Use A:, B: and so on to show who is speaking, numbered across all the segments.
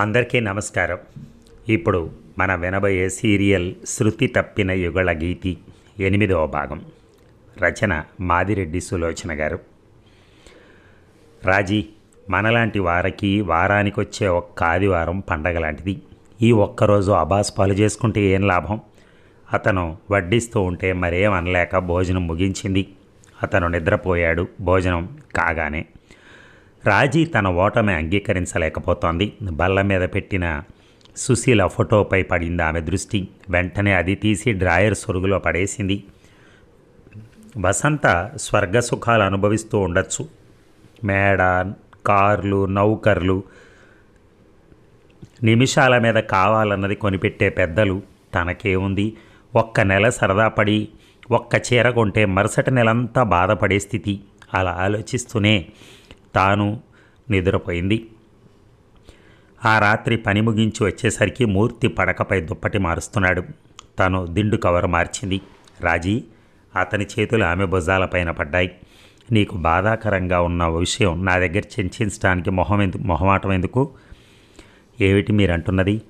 A: అందరికీ నమస్కారం. ఇప్పుడు మన వినబోయే సీరియల్ శృతి తప్పిన యుగళ గీతి ఎనిమిదవ భాగం. రచన మాదిరెడ్డి సులోచన గారు. రాజీ మనలాంటి వారికి వారానికి వచ్చే ఒక్క ఆదివారం పండగ లాంటిది. ఈ ఒక్కరోజు అబాస్ పాలు చేసుకుంటే ఏం లాభం? అతను వడ్డిస్తూ ఉంటే మరేం అనలేక భోజనం ముగించింది. అతను నిద్రపోయాడు. భోజనం కాగానే రాజీ తన ఓటమి అంగీకరించలేకపోతోంది. బల్ల మీద పెట్టిన సుశీల ఫోటోపై పడింది ఆమె దృష్టి. వెంటనే అది తీసి డ్రాయర్ సొరుగులో పడేసింది. వసంత స్వర్గ సుఖాలు అనుభవిస్తూ ఉండొచ్చు. మేడ కార్లు నౌకర్లు నిమిషాల మీద కావాలన్నది కొనిపెట్టే పెద్దలు తనకేముంది? ఒక్క నెల సరదాపడి ఒక్క చీర కొంటే మరుసటి నెలంతా బాధపడే స్థితి. అలా ఆలోచిస్తూనే తాను నిద్రపోయింది. ఆ రాత్రి పని ముగించి వచ్చేసరికి మూర్తి పడకపై దుప్పటి మారుస్తున్నాడు. తను దిండు కవర్ మార్చింది. రాజీ అతని చేతులు ఆమె భుజాలపైన పడ్డాయి. నీకు బాధాకరంగా ఉన్న విషయం నా దగ్గర చర్చించడానికి మొహం ఎందుకు మొహమాటం ఎందుకు? ఏమిటి మీరంటున్నది?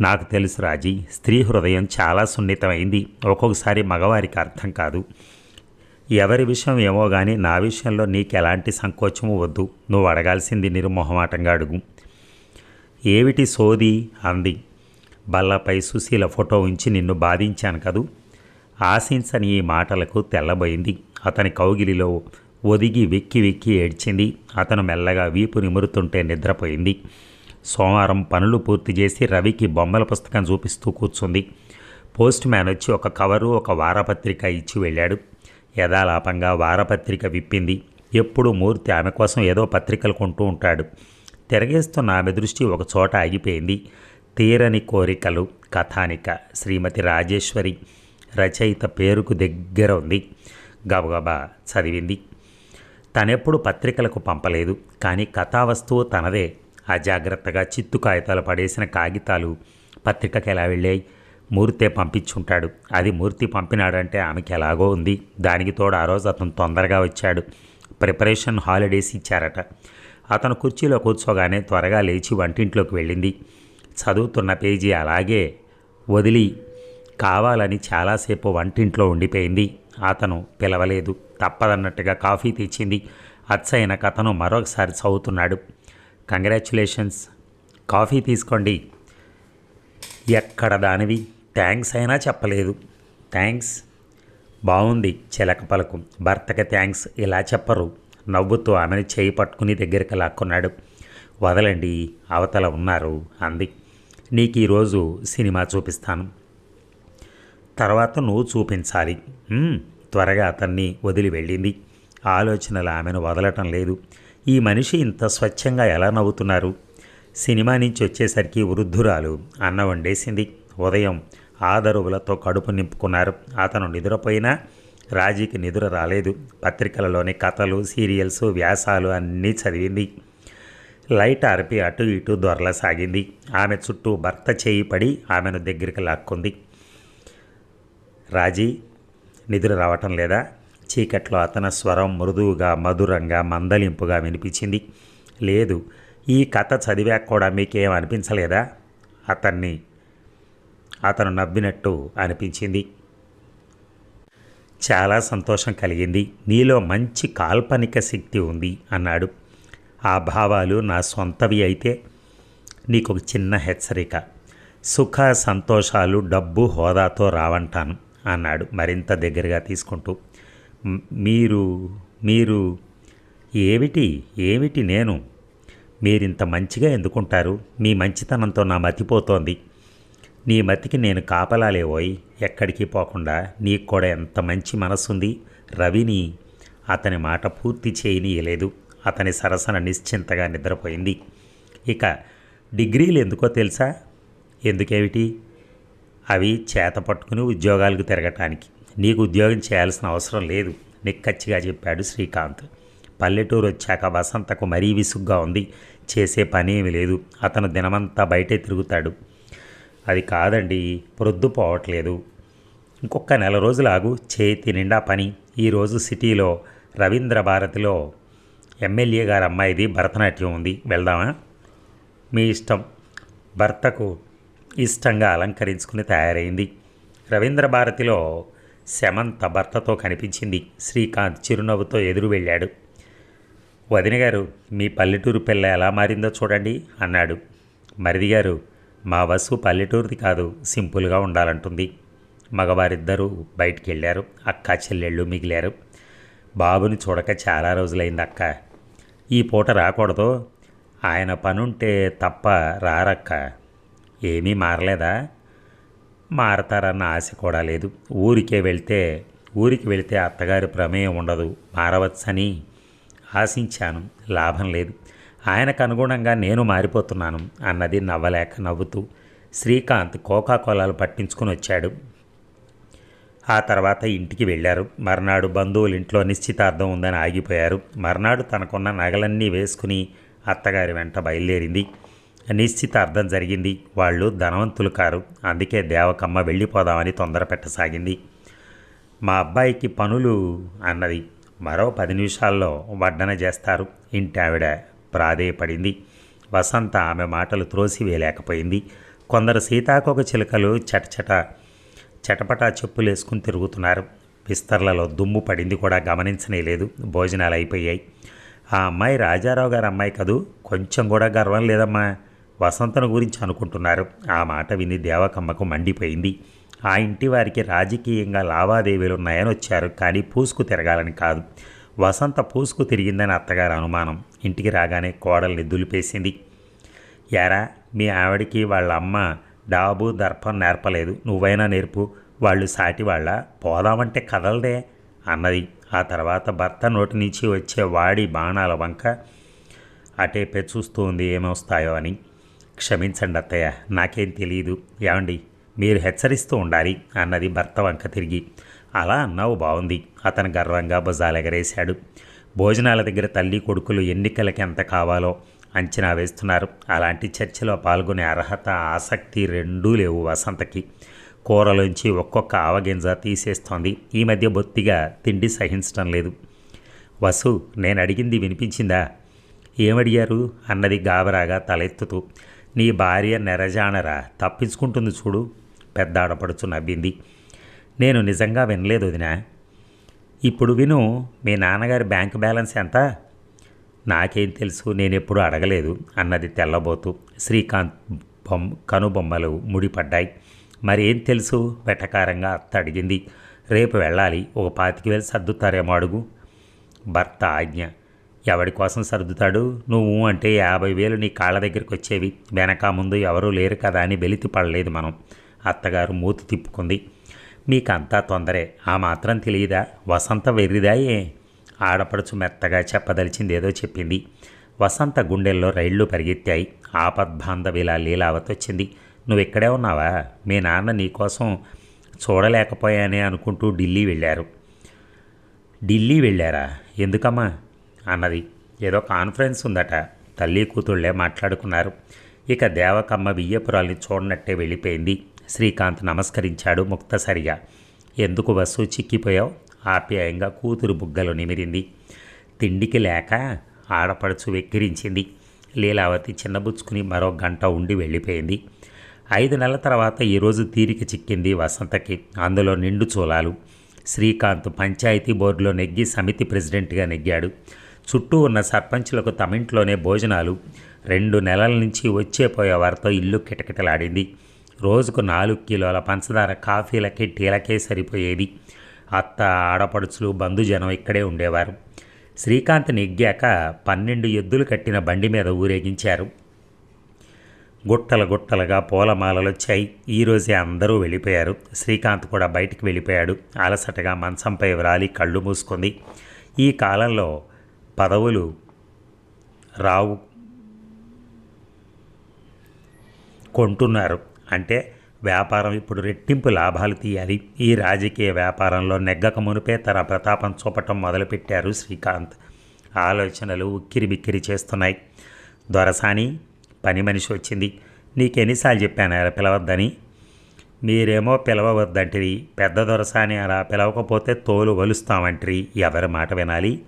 A: నాకు తెలుసు రాజీ స్త్రీ హృదయం చాలా సున్నితమైంది. ఒక్కొక్కసారి మగవారికి అర్థం కాదు. ఎవరి విషయం ఏమో కానీ నా విషయంలో నీకు ఎలాంటి సంకోచము వద్దు. నువ్వు అడగాల్సింది నిర్మోహమాటంగా అడుగు. ఏమిటి సోది? అంది. బల్లపై సుశీల ఫోటో ఉంచి నిన్ను బాధించాను కదూ? ఆశించని ఈ మాటలకు తెల్లబోయింది. అతని కౌగిలిలో ఒదిగి వెక్కి వెక్కి ఏడ్చింది. అతను మెల్లగా వీపు నిమురుతుంటే నిద్రపోయింది. సోమవారం పనులు పూర్తి చేసి రవికి బొమ్మల పుస్తకం చూపిస్తూ కూర్చుంది. పోస్ట్ మ్యాన్ వచ్చి ఒక కవరు ఒక వారపత్రిక ఇచ్చి వెళ్ళాడు. యథాలాపంగా వారపత్రిక విప్పింది. ఎప్పుడు మూర్తి ఆమె కోసం ఏదో పత్రికలు కొంటూ ఉంటాడు. తిరగేస్తున్న ఆమె దృష్టి ఒక చోట ఆగిపోయింది. తీరని కోరికలు కథానిక. శ్రీమతి రాజేశ్వరి రచయిత పేరుకు దగ్గర ఉంది. గబగబా చదివింది. తనెప్పుడు పత్రికలకు పంపలేదు. కానీ కథా వస్తువు తనదే. అజాగ్రత్తగా చిత్తు కాగితాలు పడేసిన కాగితాలు పత్రికకి ఎలా వెళ్ళాయి? మూర్తే పంపించుంటాడు. అది మూర్తి పంపినాడంటే ఆమెకి ఎలాగో ఉంది. దానికి తోడు ఆ రోజు అతను తొందరగా వచ్చాడు. ప్రిపరేషన్ హాలిడేస్ ఇచ్చారట. అతను కుర్చీలో కూర్చోగానే త్వరగా లేచి వంటింట్లోకి వెళ్ళింది. చదువుతున్న పేజీ అలాగే వదిలి కావాలని చాలాసేపు వంటింట్లో ఉండిపోయింది. అతను పిలవలేదు. తప్పదన్నట్టుగా కాఫీ తెచ్చింది. అచ్చయిన కథను మరొకసారి చదువుతున్నాడు. కంగ్రాచులేషన్స్. కాఫీ తీసుకోండి. ఎక్కడ దానివి? థ్యాంక్స్ అయినా చెప్పలేదు. థ్యాంక్స్. బాగుంది చిలక పలుకు. భర్తకి థ్యాంక్స్ ఇలా చెప్పరు. నవ్వుతూ ఆమెను చేయి పట్టుకుని దగ్గరికి లాక్కున్నాడు. వదలండి అవతల ఉన్నారు అంది. నీకు ఈరోజు సినిమా చూపిస్తాను. తర్వాత నువ్వు చూపించాలి. త్వరగా అతన్ని వదిలి వెళ్ళింది. ఆలోచనలు ఆమెను వదలటం లేదు. ఈ మనిషి ఇంత స్వచ్ఛంగా ఎలా నవ్వుతున్నారు? సినిమా నుంచి వచ్చేసరికి వృద్ధురాలు అన్న వండేసింది. ఉదయం ఆదరువులతో కడుపు నింపుకున్నారు. అతను నిద్రపోయినా రాజీకి నిద్ర రాలేదు. పత్రికలలోని కథలు సీరియల్స్ వ్యాసాలు అన్నీ చదివింది. లైట్ ఆర్పి అటు ఇటు దొరలసాగింది. ఆమె చుట్టూ భర్త చేయి పడి ఆమెను దగ్గరికి లాక్కుంది. రాజీ నిద్ర రావటం లేదా? చీకట్లో అతని స్వరం మృదువుగా మధురంగా మందలింపుగా వినిపించింది. లేదు ఈ కథ చదివాక కూడా మీకేం అనిపించలేదా? అతన్ని అతను నవ్వినట్టు అనిపించింది. చాలా సంతోషం కలిగింది. నీలో మంచి కాల్పనిక శక్తి ఉంది అన్నాడు. ఆ భావాలు నా సొంతవి అయితే నీకు ఒక చిన్న హెచ్చరిక. సుఖ సంతోషాలు డబ్బు హోదాతో రావంటాను అన్నాడు మరింత దగ్గరగా తీసుకుంటూ. మీరు మీరు ఏమిటి ఏమిటి నేను? మీరింత మంచిగా ఎందుకుంటారు? మీ మంచితనంతో నా మతిపోతోంది. నీ మతికి నేను కాపలాలేవోయ్ ఎక్కడికి పోకుండా నీకు కూడా ఎంత మంచి మనసుంది. రవిని అతని మాట పూర్తి చేయనీయలేదు. అతని సరసన నిశ్చింతగా నిద్రపోయింది. ఇక డిగ్రీలు ఎందుకో తెలుసా? ఎందుకేమిటి? అవి చేత పట్టుకుని ఉద్యోగాలకు తిరగటానికి. నీకు ఉద్యోగం చేయాల్సిన అవసరం లేదు. నిక్కచ్చిగా చెప్పాడు శ్రీకాంత్. పల్లెటూరు వచ్చాక వసంతకు మరీ విసుగ్గా ఉంది. చేసే పని ఏమీ లేదు. అతను దినమంతా బయటే తిరుగుతాడు. అది కాదండి ప్రొద్దు పోవట్లేదు ఇంకొక నెల రోజులు ఆగు చేతి నిండా పని. ఈరోజు సిటీలో రవీంద్ర భారతిలో ఎమ్మెల్యే గారి అమ్మాయిది భరతనాట్యం ఉంది. వెళ్దామా? మీ ఇష్టం. భర్తకు ఇష్టంగా అలంకరించుకుని తయారైంది. రవీంద్ర భారతిలో శమంత భర్తతో కనిపించింది. శ్రీకాంత్ చిరునవ్వుతో ఎదురు వెళ్ళాడు. వదిన గారు మీ పల్లెటూరు పిల్ల ఎలా మారిందో చూడండి అన్నాడు. మరిది గారు మా వసు పల్లెటూరుది కాదు సింపుల్గా ఉండాలంటుంది. మగవారిద్దరూ బయటికి వెళ్ళారు అక్క చెల్లెళ్ళు మిగిలారు. బాబుని చూడక చాలా రోజులైంది అక్క. ఈ పూట రాకూడదు. ఆయన పనుంటే తప్ప రారక్క. ఏమీ మారలేదా? మారతారన్న ఆశ కూడా లేదు. ఊరికే వెళ్తే ఊరికి వెళితే అత్తగారి ప్రమేయం ఉండదు. మారవచ్చని ఆశించాను. లాభం లేదు. ఆయనకు అనుగుణంగా నేను మారిపోతున్నాను అన్నది నవ్వలేక నవ్వుతూ శ్రీకాంత్ కోకా కోలాలు పట్టించుకుని వచ్చాడు. ఆ తర్వాత ఇంటికి వెళ్ళారు. మర్నాడు బంధువులు ఇంట్లో నిశ్చితార్థం ఉందని ఆగిపోయారు. మర్నాడు తనకున్న నగలన్నీ వేసుకుని అత్తగారి వెంట బయలుదేరింది. నిశ్చితార్థం జరిగింది. వాళ్ళు ధనవంతులు కారు. అందుకే దేవకమ్మ వెళ్ళిపోదామని తొందర పెట్టసాగింది. మా అబ్బాయికి పనులు అన్నది. మరో పది నిమిషాల్లో వడ్డన చేస్తారు. ఇంటి ఆవిడ ప్రాధేయపడింది. వసంత ఆమె మాటలు త్రోసివేయలేకపోయింది. కొందరు సీతాకోక చిలుకలు చటచట చటపటా చెప్పులేసుకుని తిరుగుతున్నారు. విస్తర్లలో దుమ్ము పడింది కూడా గమనించనే లేదు. భోజనాలు అయిపోయాయి. ఆ అమ్మాయి రాజారావు గారి అమ్మాయి కదూ? కొంచెం కూడా గర్వం లేదమ్మా. వసంతను గురించి అనుకుంటున్నారు. ఆ మాట విని దేవకమ్మకు మండిపోయింది. ఆ ఇంటి వారికి రాజకీయంగా లావాదేవీలు ఉన్నాయని వచ్చారు. కానీ పూసుకు తిరగాలని కాదు. వసంత పూసుకు తిరిగిందని అత్తగారి అనుమానం. ఇంటికి రాగానే కోడల్ని దులిపేసింది. యారా మీ ఆవిడికి వాళ్ళ అమ్మ డాబు దర్పం నేర్పలేదు. నువ్వైనా నేర్పు. వాళ్ళు సాటి వాళ్ళ పోదామంటే కదలదే అన్నది. ఆ తర్వాత భర్త నోటి నుంచి వచ్చే వాడి బాణాల వంక అటేపే చూస్తూ ఉంది ఏమొస్తాయో అని. క్షమించండి అత్తయ్య. నాకేం తెలియదు ఏమండి? మీరు హెచ్చరిస్తూ ఉండాలి అన్నది భర్త వంక తిరిగి. అలా అన్నావు బాగుంది అతను గర్వంగా భుజాలెగరేశాడు భోజనాల దగ్గర తల్లి కొడుకులు ఎన్నికలకి ఎంత కావాలో అంచనా వేస్తున్నారు. అలాంటి చర్చలో పాల్గొనే అర్హత ఆసక్తి రెండూ లేవు వసంతకి. కూరలోంచి ఒక్కొక్క ఆవగింజ తీసేస్తోంది. ఈ మధ్య బొత్తిగా తిండి సహించటం లేదు. వసు నేను అడిగింది వినిపించిందా? ఏమడిగారు? అన్నది గాబరాగా తలెత్తుతూ. నీ భార్య నెరజానరా తప్పించుకుంటుంది చూడు. పెద్ద ఆడపడుచు నవ్వింది. నేను నిజంగా వినలేదు వదినా. ఇప్పుడు విను మీ నాన్నగారి బ్యాంక్ బ్యాలెన్స్ ఎంత? నాకేం తెలుసు నేను ఎప్పుడూ అడగలేదు అన్నది తెల్లబోతూ. శ్రీకాంత్ బొమ్మ కనుబొమ్మలు ముడిపడ్డాయి. మరి ఏం తెలుసు? వెటకారంగా అత్త అడిగింది. రేపు వెళ్ళాలి ఒక పాతికి వేలు సర్దుతారేమో అడుగు. భర్త ఆజ్ఞ. ఎవడి కోసం సర్దుతాడు? నువ్వు అంటే యాభై వేలు నీ కాళ్ళ దగ్గరికి వచ్చేవి. వెనక ముందు ఎవరూ లేరు కదా అని వెలితి పడలేదు మనం. అత్తగారు మూతి తిప్పుకుంది. మీకంతా తొందరే. ఆ మాత్రం తెలియదా? వసంత వెర్రిదాయే ఆడపడుచు మెత్తగా చెప్పదలిచిందేదో చెప్పింది. వసంత గుండెల్లో రైళ్ళు పరిగెత్తాయి. ఆపద్బాంధవిలా లీలావతొచ్చింది. వచ్చింది నువ్వు ఇక్కడే ఉన్నావా? మీ నాన్న నీకోసం చూడలేకపోయానే అనుకుంటూ ఢిల్లీ వెళ్ళారు. ఢిల్లీ వెళ్ళారా? ఎందుకమ్మా? అన్నది. ఏదో కాన్ఫరెన్స్ ఉందట. తల్లి కూతుళ్ళే మాట్లాడుకున్నారు. ఇక దేవకమ్మ బియ్యపురాల్ని చూడనట్టే వెళ్ళిపోయింది. శ్రీకాంత్ నమస్కరించాడు ముక్తసరిగా. ఎందుకు వసు చిక్కిపోయావు? ఆప్యాయంగా కూతురు బుగ్గలు నిమిరింది. తిండికి లేక ఆడపడుచు వెక్కిరించింది. లీలావతి చిన్నబుచ్చుకుని మరో గంట ఉండి వెళ్ళిపోయింది. ఐదు నెలల తర్వాత ఈరోజు తీరిక చిక్కింది వసంతకి. అందులో నిండు చూలాలు శ్రీకాంత్ పంచాయతీ బోర్డులో నెగ్గి సమితి ప్రెసిడెంట్గా నెగ్గాడు. చుట్టూ ఉన్న సర్పంచులకు తమింట్లోనే భోజనాలు. రెండు నెలల నుంచి వచ్చే పోయే వారితో ఇల్లు కిటకిటలాడింది. రోజుకు నాలుగు కిలోల పంచదార కాఫీలకి టీలకే సరిపోయేది. అత్త ఆడపడుచులు బంధుజనం ఇక్కడే ఉండేవారు. శ్రీకాంత్ నెగ్గాక పన్నెండు ఎద్దులు కట్టిన బండి మీద ఊరేగించారు. గుట్టల గుట్టలుగా పూలమాలలు వచ్చాయి ఈరోజే అందరూ వెళ్ళిపోయారు. శ్రీకాంత్ కూడా బయటికి వెళ్ళిపోయాడు. అలసటగా మంచంపై వ్రాలి కళ్ళు మూసుకుంది. ఈ కాలంలో పదవులు రావు కొంటున్నారు. అంటే వ్యాపారం ఇప్పుడు రెట్టింపు లాభాలు తీయాలి. ఈ రాజకీయ వ్యాపారంలో నెగ్గక మునిపే తన ప్రతాపం చూపటం మొదలుపెట్టారు శ్రీకాంత్. ఆలోచనలు ఉక్కిరి బిక్కిరి చేస్తున్నాయి. దొరసాని పని మనిషి వచ్చింది. నీకెన్నిసార్లు చెప్పాను అలా పిలవద్దని. మీరేమో పిలవవద్దంటిరి. పెద్ద దొరసాని అలా పిలవకపోతే తోలు వలుస్తామంటిరి. ఎవరి మాట వినాలి?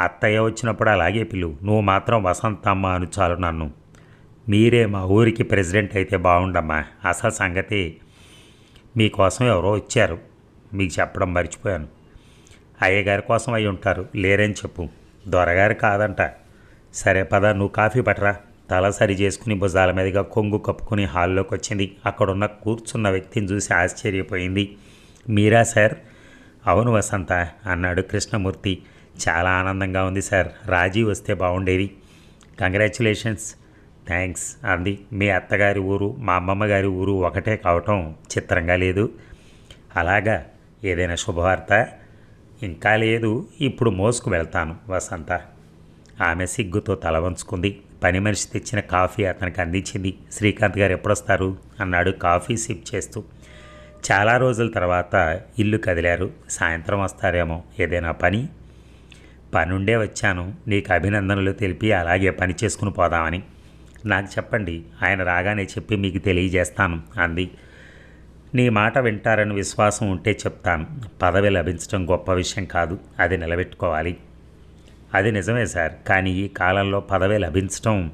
A: అత్తయ్య వచ్చినప్పుడు అలాగే పిలువు నువ్వు మాత్రం వసంతమ్మ అను చాలు నన్ను. మీరే మా ఊరికి ప్రెసిడెంట్ అయితే బాగుండమ్మా. అసలు సంగతి మీకోసం ఎవరో వచ్చారు. మీకు చెప్పడం మర్చిపోయాను. అయ్యగారి కోసం అయి ఉంటారు. లేరని చెప్పు. దొరగారు కాదంట. సరే పద నువ్వు కాఫీ పట్టరా తల సరి చేసుకుని భుజాల మీదుగా కొంగు కప్పుకుని హాల్లోకి వచ్చింది. అక్కడున్న కూర్చున్న వ్యక్తిని చూసి ఆశ్చర్యపోయింది. మీరా సార్? అవును వసంత అన్నాడు కృష్ణమూర్తి. చాలా ఆనందంగా ఉంది సార్. రాజీ వస్తే బాగుండేది. కంగ్రాచులేషన్స్. థ్యాంక్స్. అంది. మీ అత్తగారి ఊరు మా అమ్మమ్మ గారి ఊరు ఒకటే కావటం చిత్రంగా లేదు. అలాగా ఏదైనా శుభవార్త? ఇంకా లేదు. ఇప్పుడు మోసుకు వెళ్తాను వసంత. ఆమె సిగ్గుతో తల వంచుకుంది. పని మనిషి తెచ్చిన కాఫీ అతనికి అందించింది. శ్రీకాంత్ గారు ఎప్పుడొస్తారు? అన్నాడు కాఫీ సిప్ చేస్తూ. చాలా రోజుల తర్వాత ఇల్లు కదిలారు. సాయంత్రం వస్తారేమో ఏదైనా పని? పనుండే వచ్చాను. నీకు అభినందనలు తెలిపి అలాగే పని చేసుకుని పోదామని. నాకు చెప్పండి ఆయన రాగానే చెప్పి మీకు తెలియజేస్తాను అంది. నీ మాట వింటారని విశ్వాసం ఉంటే చెప్తాను పదవి లభించడం గొప్ప విషయం కాదు అది నిలబెట్టుకోవాలి. అది నిజమే సార్ కానీ ఈ కాలంలో పదవి లభించడం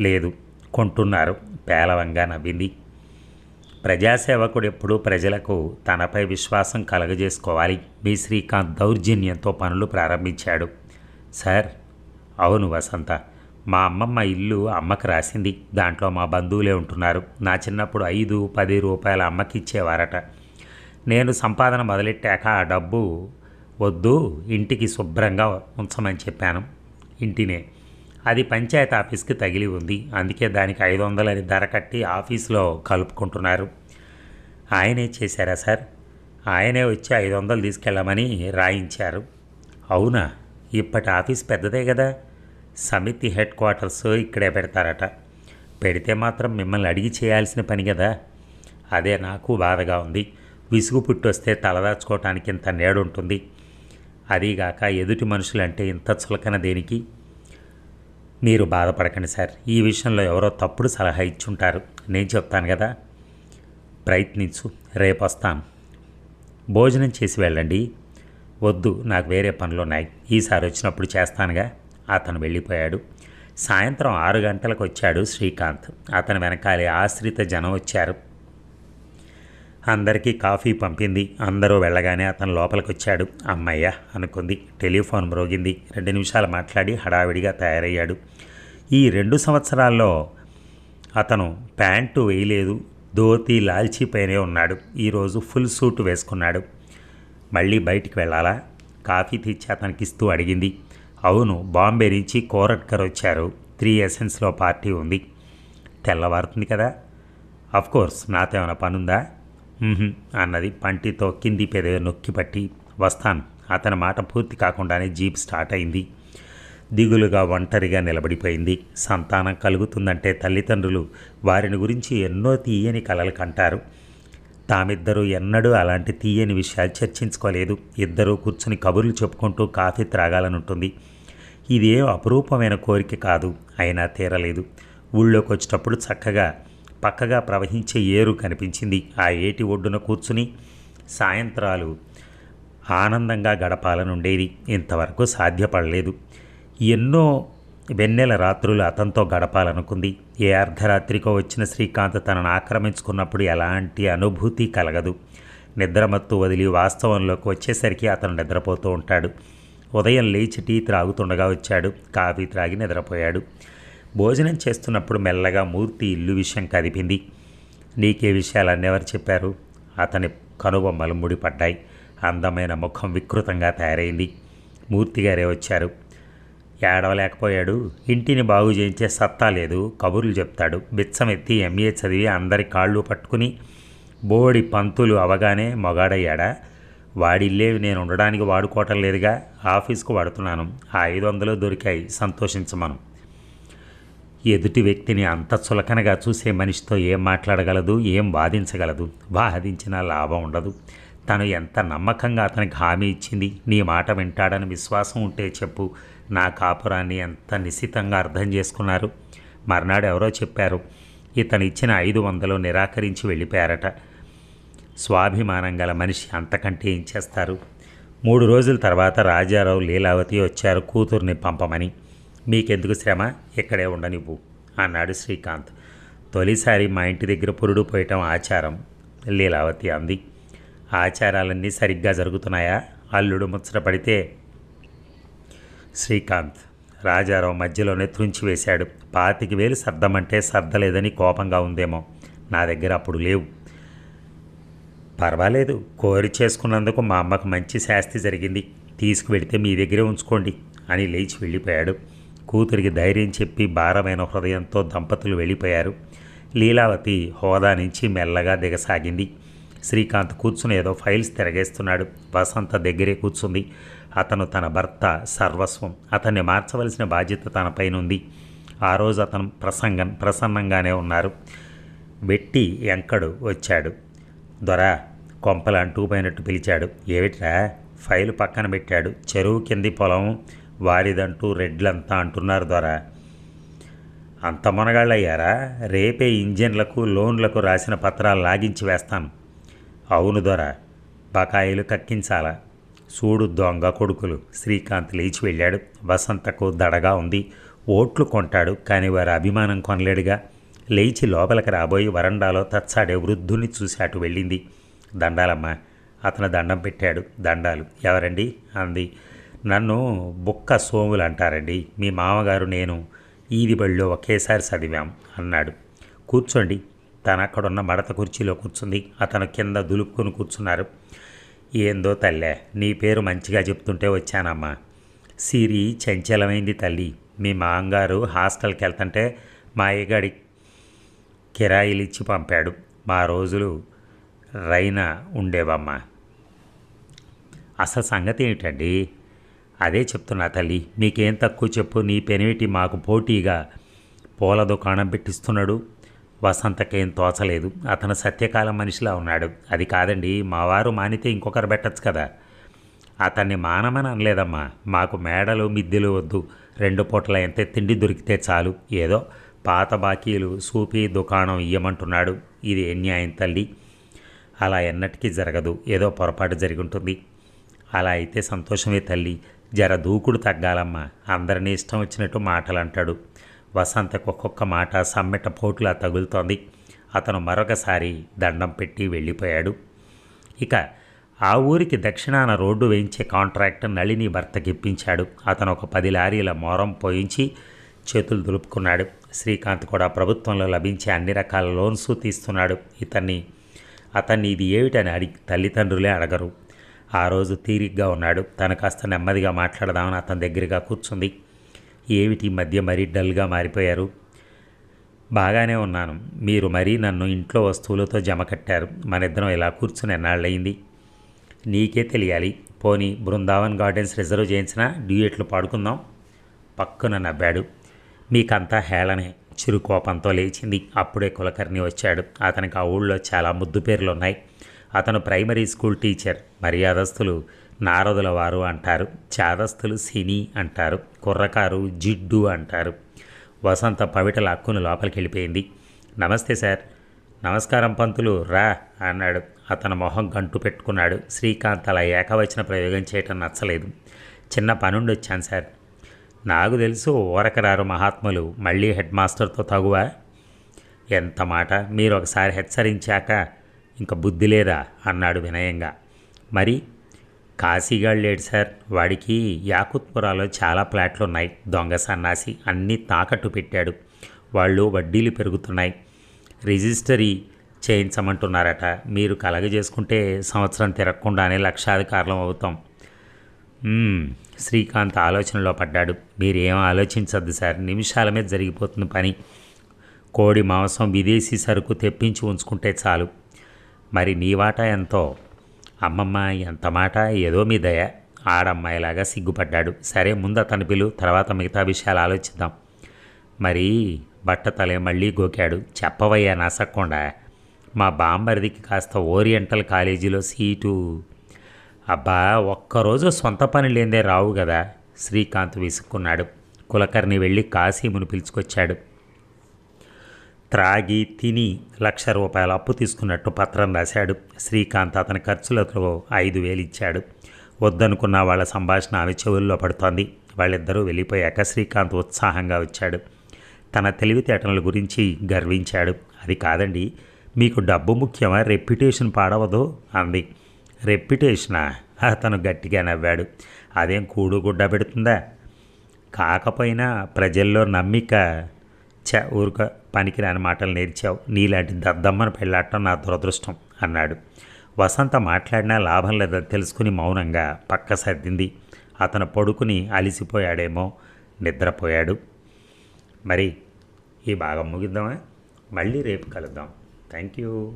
A: లేదు కొంటున్నారు పేలవంగా నవ్వింది. ప్రజాసేవకుడు ఎప్పుడూ ప్రజలకు తనపై విశ్వాసం కలగజేసుకోవాలి మీ శ్రీకాంత్ దౌర్జన్యంతో పనులు ప్రారంభించాడు. సార్ అవును వసంత మా అమ్మమ్మ ఇల్లు అమ్మకి రాసింది. దాంట్లో మా బంధువులే ఉంటున్నారు. నా చిన్నప్పుడు ఐదు పది రూపాయల అమ్మకి ఇచ్చేవారట. నేను సంపాదన మొదలెట్టాక ఆ డబ్బు వద్దు ఇంటికి శుభ్రంగా ఉంచమని చెప్పాను. ఇంటినే. అది పంచాయతీ ఆఫీస్కి తగిలి ఉంది. అందుకే దానికి ఐదు వందలని ధర కట్టి ఆఫీస్లో కలుపుకుంటున్నారు. ఆయనే చేశారా సార్? ఆయనే వచ్చి ఐదు వందలు తీసుకెళ్ళమని రాయించారు. అవునా? ఇప్పటి ఆఫీస్ పెద్దదే కదా. సమితి హెడ్ క్వార్టర్స్ ఇక్కడే పెడతారట. పెడితే మాత్రం మిమ్మల్ని అడిగి చేయాల్సిన పని కదా అదే నాకు బాధగా ఉంది. విసుగు పుట్టొస్తే తలదాచుకోవటానికి ఇంత నేడుంటుంది. అదీగాక ఎదుటి మనుషులంటే ఇంత చులకన దేనికి? మీరు బాధపడకండి సార్. ఈ విషయంలో ఎవరో తప్పుడు సలహా ఇచ్చుంటారు. నేను చెప్తాను కదా ప్రయత్నించు. రేపు వస్తాను భోజనం చేసి వెళ్ళండి. వద్దు నాకు వేరే పనులు ఉన్నాయి ఈసారి వచ్చినప్పుడు చేస్తానుగా. అతను వెళ్ళిపోయాడు. సాయంత్రం ఆరు గంటలకు వచ్చాడు శ్రీకాంత్. అతని వెనకాలే ఆశ్రిత జనం వచ్చారు. అందరికీ కాఫీ పంపింది. అందరూ వెళ్ళగానే అతను లోపలికి వచ్చాడు. అమ్మయ్య అనుకుంది. టెలిఫోన్ మ్రోగింది. రెండు నిమిషాలు మాట్లాడి హడావిడిగా తయారయ్యాడు. ఈ రెండు సంవత్సరాల్లో అతను ప్యాంటు వేయలేదు. ధోతి లాల్చీపైనే ఉన్నాడు. ఈరోజు ఫుల్ సూట్ వేసుకున్నాడు. మళ్ళీ బయటికి వెళ్ళాలా? కాఫీ తెచ్చి అతనికి ఇస్తూ అడిగింది. అవును బాంబే నుంచి కోరట్కర్ వచ్చారు. త్రీ ఎసెన్స్లో పార్టీ ఉంది. తెల్లవారుతుంది కదా. అఫ్కోర్స్ నాతో ఏమైనా పనుందా? అన్నది పంటితో కింది పెదవి నొక్కి పట్టి వస్తాను. అతని మాట పూర్తి కాకుండానే జీప్ స్టార్ట్ అయింది. దిగులుగా ఒంటరిగా నిలబడిపోయింది. సంతానం కలుగుతుందంటే తల్లిదండ్రులు వారిని గురించి ఎన్నో తీయని కలలు కంటారు. తామిద్దరూ ఎన్నడూ అలాంటి తీయని విషయాలు చర్చించుకోలేదు. ఇద్దరూ కూర్చుని కబుర్లు చెప్పుకుంటూ కాఫీ త్రాగాలనుంటుంది. ఇదేం అపురూపమైన కోరిక కాదు అయినా తీరలేదు. ఊళ్ళోకి వచ్చేటప్పుడు చక్కగా పక్కగా ప్రవహించే ఏరు కనిపించింది. ఆ ఏటి ఒడ్డున కూర్చుని సాయంత్రాలు ఆనందంగా గడపాలనుండేది ఇంతవరకు సాధ్యపడలేదు. ఎన్నో వెన్నెల రాత్రులు అతనితో గడపాలనుకుంది. ఏ అర్ధరాత్రికో వచ్చిన శ్రీకాంత్ తనను ఆక్రమించుకున్నప్పుడు ఎలాంటి అనుభూతి కలగదు. నిద్రమత్తు వదిలి వాస్తవంలోకి వచ్చేసరికి అతను నిద్రపోతూ ఉంటాడు. ఉదయం లేచి టీ త్రాగుతుండగా వచ్చాడు. కాఫీ త్రాగి నిద్రపోయాడు. భోజనం చేస్తున్నప్పుడు మెల్లగా మూర్తి ఇల్లు విషయం కదిపింది. నీకే విషయాలన్నీ ఎవరు చెప్పారు? అతని కనుబొమ్మలు ముడిపడ్డాయి. అందమైన ముఖం వికృతంగా తయారైంది. మూర్తిగారే వచ్చారు. ఏడవలేకపోయాడు. ఇంటిని బాగు చేయించే సత్తా లేదు. కబుర్లు చెప్తాడు. బిచ్చమెత్తి ఎంఏ చదివి అందరి కాళ్ళు పట్టుకుని బోడి పంతులు అవగానే మొగాడయ్యాడా? వాడిల్లేవి నేను ఉండడానికి వాడుకోవటం లేదుగా ఆఫీస్కు వాడుతున్నాను. ఆ ఐదు వందలు దొరికాయి సంతోషించమను. ఎదుటి వ్యక్తిని అంత చులకనగా చూసే మనిషితో ఏం మాట్లాడగలదు ఏం వాదించగలదు? వాదించినా లాభం ఉండదు. తను ఎంత నమ్మకంగా అతనికి హామీ ఇచ్చింది? నీ మాట వింటాడని విశ్వాసం ఉంటే చెప్పు. నా కాపురాన్ని ఎంత నిశ్చితంగా అర్థం చేసుకున్నారు? మర్నాడు ఎవరో చెప్పారు ఇతను ఇచ్చిన ఐదు వందలు నిరాకరించి వెళ్ళిపోయారట. స్వాభిమానం గల మనిషి అంతకంటే ఏం చేస్తారు? మూడు రోజుల తర్వాత రాజారావు లీలావతి వచ్చారు కూతుర్ని పంపమని. మీకెందుకు శ్రమ? ఇక్కడే ఉండనివ్వు అన్నాడు శ్రీకాంత్. తొలిసారి మా ఇంటి దగ్గర పురుడు పోయటం ఆచారం లీలావతి అంది. ఆచారాలన్నీ సరిగ్గా జరుగుతున్నాయా? అల్లుడు ముచ్చటపడితే శ్రీకాంత్ రాజారావు మధ్యలోనే త్రుంచి వేశాడు. పాతికి వేలు సర్దమంటే సర్దలేదని కోపంగా ఉందేమో. నా దగ్గర అప్పుడు లేవు. పర్వాలేదు కోరి చేసుకున్నందుకు మా అమ్మకు మంచి శాస్తి జరిగింది. తీసుకువెడితే మీ దగ్గరే ఉంచుకోండి అని లేచి వెళ్ళిపోయాడు. కూతురికి ధైర్యం చెప్పి భారమైన హృదయంతో దంపతులు వెళ్ళిపోయారు. లీలావతి హోదా నుంచి మెల్లగా దిగసాగింది. శ్రీకాంత్ కూర్చుని ఏదో ఫైల్స్ తిరగేస్తున్నాడు. వసంత దగ్గరే కూర్చుంది. అతను తన భర్త సర్వస్వం అతన్ని మార్చవలసిన బాధ్యత తనపైనుంది ఆ రోజు అతను ప్రసంగం ప్రసన్నంగానే ఉన్నారు. వెట్టి ఎంకడు వచ్చాడు. దొరా కొంపలు అంటుకుపోయినట్టు పిలిచాడు. ఏమిట్రా? ఫైలు పక్కన పెట్టాడు. చెరువు కింది పొలం వారిదంటూ రెడ్లంతా అంటున్నారు దొర. అంత మునగాళ్ళయ్యారా? రేపే ఇంజన్లకు లోన్లకు రాసిన పత్రాలు లాగించి వేస్తాను. అవును దొర బకాయిలు కక్కించాలా. చూడు దొంగ కొడుకులు. శ్రీకాంత్ లేచి వెళ్ళాడు. వసంతకు దడగా ఉంది. ఓట్లు కొంటాడు కానీ వారి అభిమానం కొనలేడుగా. లేచి లోపలికి రాబోయి వరండాలో తచ్చాడే వృద్ధుని చూసి అటు వెళ్ళింది. దండాలమ్మ. అతను దండం పెట్టాడు. దండాలు. ఎవరండి? అంది. నన్ను బుక్క సోములు అంటారండి. మీ మామగారు నేను ఈది బడిలో ఒకేసారి చదివాం అన్నాడు. కూర్చోండి. తను అక్కడున్న మడత కుర్చీలో కూర్చుంది. అతను కింద దులుపుకొని కూర్చున్నారు. ఏందో తల్లే నీ పేరు మంచిగా చెప్తుంటే వచ్చానమ్మా. సిరి చంచలమైంది తల్లి. మీ మాంగారు హాస్టల్కి వెళ్తుంటే మా అయ్యగాడి కిరాయిలు ఇచ్చి పంపాడు. మా రోజులు రైనా ఉండేవమ్మా. అసలు సంగతి ఏమిటండి? అదే చెప్తున్నా తల్లి మీకేం తక్కువ చెప్పు నీ పెనిమిటి మాకు పోటీగా పూల దుకాణం పెట్టిస్తున్నాడు. వసంతకేం తోచలేదు. అతను సత్యకాలం మనిషిలా ఉన్నాడు. అది కాదండి మా వారు మానితే ఇంకొకరు పెట్టచ్చు కదా. అతన్ని మానమని అనలేదమ్మా. మాకు మేడలు మిద్దెలు వద్దు. రెండు పూటల ఎంత తిండి దొరికితే చాలు. ఏదో పాత బాకీలు సూపీ దుకాణం ఇయ్యమంటున్నాడు. ఇది అన్యాయం తల్లి. అలా ఎన్నటికీ జరగదు. ఏదో పొరపాటు జరిగి అలా అయితే సంతోషమే తల్లి. జర దూకుడు తగ్గాలమ్మా. అందరినీ ఇష్టం వచ్చినట్టు మాటలు అంటాడు వసంతకు ఒక్కొక్క మాట సమ్మెట పోటులా తగులుతోంది. అతను మరొకసారి దండం పెట్టి వెళ్ళిపోయాడు. ఇక ఆ ఊరికి దక్షిణాన రోడ్డు వేయించే కాంట్రాక్ట్ నళిని భర్తకిప్పించాడు అతను ఒక పది లారీల మోరం పోయించి చేతులు దులుపుకున్నాడు. శ్రీకాంత్ కూడా ప్రభుత్వంలో లభించే అన్ని రకాల లోన్స్ తీస్తున్నాడు. ఇతన్ని అతన్ని ఇది ఏమిటని అడిగి తల్లిదండ్రులే అడగరు. ఆ రోజు తీరిగ్గా ఉన్నాడు. తను కాస్త నెమ్మదిగా మాట్లాడదామని అతని దగ్గరగా కూర్చుంది. ఏమిటి మధ్య మరీ డల్గా మారిపోయారు? బాగానే ఉన్నాను. మీరు మరీ నన్ను ఇంట్లో వస్తువులతో జమ కట్టారు. మన ఇద్దరం ఇలా కూర్చుని ఎన్నాళ్ళయింది? నీకే తెలియాలి. పోనీ బృందావన్ గార్డెన్స్ రిజర్వ్ చేయించిన డ్యూయెట్లు పాడుకుందాం? పక్కున నవ్వాడు. మీకంతా హేళనే. చిరు కోపంతో లేచింది. అప్పుడే కులకర్ణి వచ్చాడు. అతనికి ఆ ఊళ్ళో చాలా ముద్దు పేర్లు ఉన్నాయి అతను ప్రైమరీ స్కూల్ టీచర్ మర్యాదస్తులు నారదుల వారు అంటారు చాదస్తులు సిని అంటారు కుర్రకారు జిడ్డు అంటారు. వసంత పవిటల అక్కును లోపలికి వెళ్ళిపోయింది. నమస్తే సార్. నమస్కారం పంతులు రా అన్నాడు. అతను మొహం గంటు పెట్టుకున్నాడు. శ్రీకాంత్ అలా ఏకవచన ప్రయోగం చేయటం నచ్చలేదు. చిన్న పనుండి వచ్చాను సార్. నాకు తెలుసు ఊరకరారు మహాత్ములు మళ్ళీ హెడ్ మాస్టర్తో తగువా? ఎంత మాట? మీరు ఒకసారి హెచ్చరించాక ఇంకా బుద్ధి లేదా? అన్నాడు వినయంగా. మరి? కాశీగాడు లేడు సార్. వాడికి యాకుత్పురాలో చాలా ప్లాట్లు ఉన్నాయి దొంగ సన్నాసి అన్నీ తాకట్టు పెట్టాడు. వాళ్ళు వడ్డీలు పెరుగుతున్నాయి. రిజిస్టరీ చేయించమంటున్నారట. మీరు కలగజేసుకుంటే సంవత్సరం తిరగకుండానే లక్షాధికారులం అవుతాం. శ్రీకాంత్ ఆలోచనలో పడ్డాడు. మీరేం ఆలోచించద్దు సార్. నిమిషాల మీద జరిగిపోతుంది పని. కోడి మాంసం విదేశీ సరుకు తెప్పించి ఉంచుకుంటే చాలు. మరి నీ వాటా ఎంతో? అమ్మమ్మ ఎంత మాట? ఏదో మీ దయ. ఆడమ్మాయిలాగా సిగ్గుపడ్డాడు. సరే ముందు అతని పిలు. తర్వాత మిగతా విషయాలు ఆలోచిద్దాం. మరి బట్టతలే మళ్ళీ గోకాడు. చెప్పవయ్యా నసక్కుండా. మా బాంబర్దికి కాస్త ఓరియంటల్ కాలేజీలో సీటు అబ్బా ఒక్కరోజు సొంత పని లేదే రావు కదా శ్రీకాంత్ విసుక్కున్నాడు. కులకర్ణి వెళ్ళి కాశీమును పిలుచుకొచ్చాడు. త్రాగి తిని లక్ష రూపాయల అప్పు తీసుకున్నట్టు పత్రం రాశాడు. శ్రీకాంత్ అతని ఖర్చులతో ఐదు వేలు ఇచ్చాడు. వద్దనుకున్న వాళ్ళ సంభాషణ ఆమె చెవుల్లో పడుతోంది. వాళ్ళిద్దరూ వెళ్ళిపోయాక శ్రీకాంత్ ఉత్సాహంగా వచ్చాడు. తన తెలివితేటల గురించి గర్వించాడు. అది కాదండి మీకు డబ్బు ముఖ్యమా? రెప్యుటేషన్ పాడవదు అంది. రెప్యుటేషనా? అతను గట్టిగా నవ్వాడు. అదేం కూడు గుడ్డ పెడుతుందా? కాకపోయినా ప్రజల్లో నమ్మిక చ ఊరుక పనికిరాని మాటలు నేర్చావు. నీలాంటి దద్దమ్మను పెళ్ళాడటం నా దురదృష్టం అన్నాడు. వసంత మాట్లాడినా లాభం లేదని తెలుసుకుని మౌనంగా పక్క సర్దింది. అతను పడుకుని అలిసిపోయాడేమో నిద్రపోయాడు. మరి ఈ భాగం ముగిద్దామా? మళ్ళీ రేపు కలుద్దాం. Thank you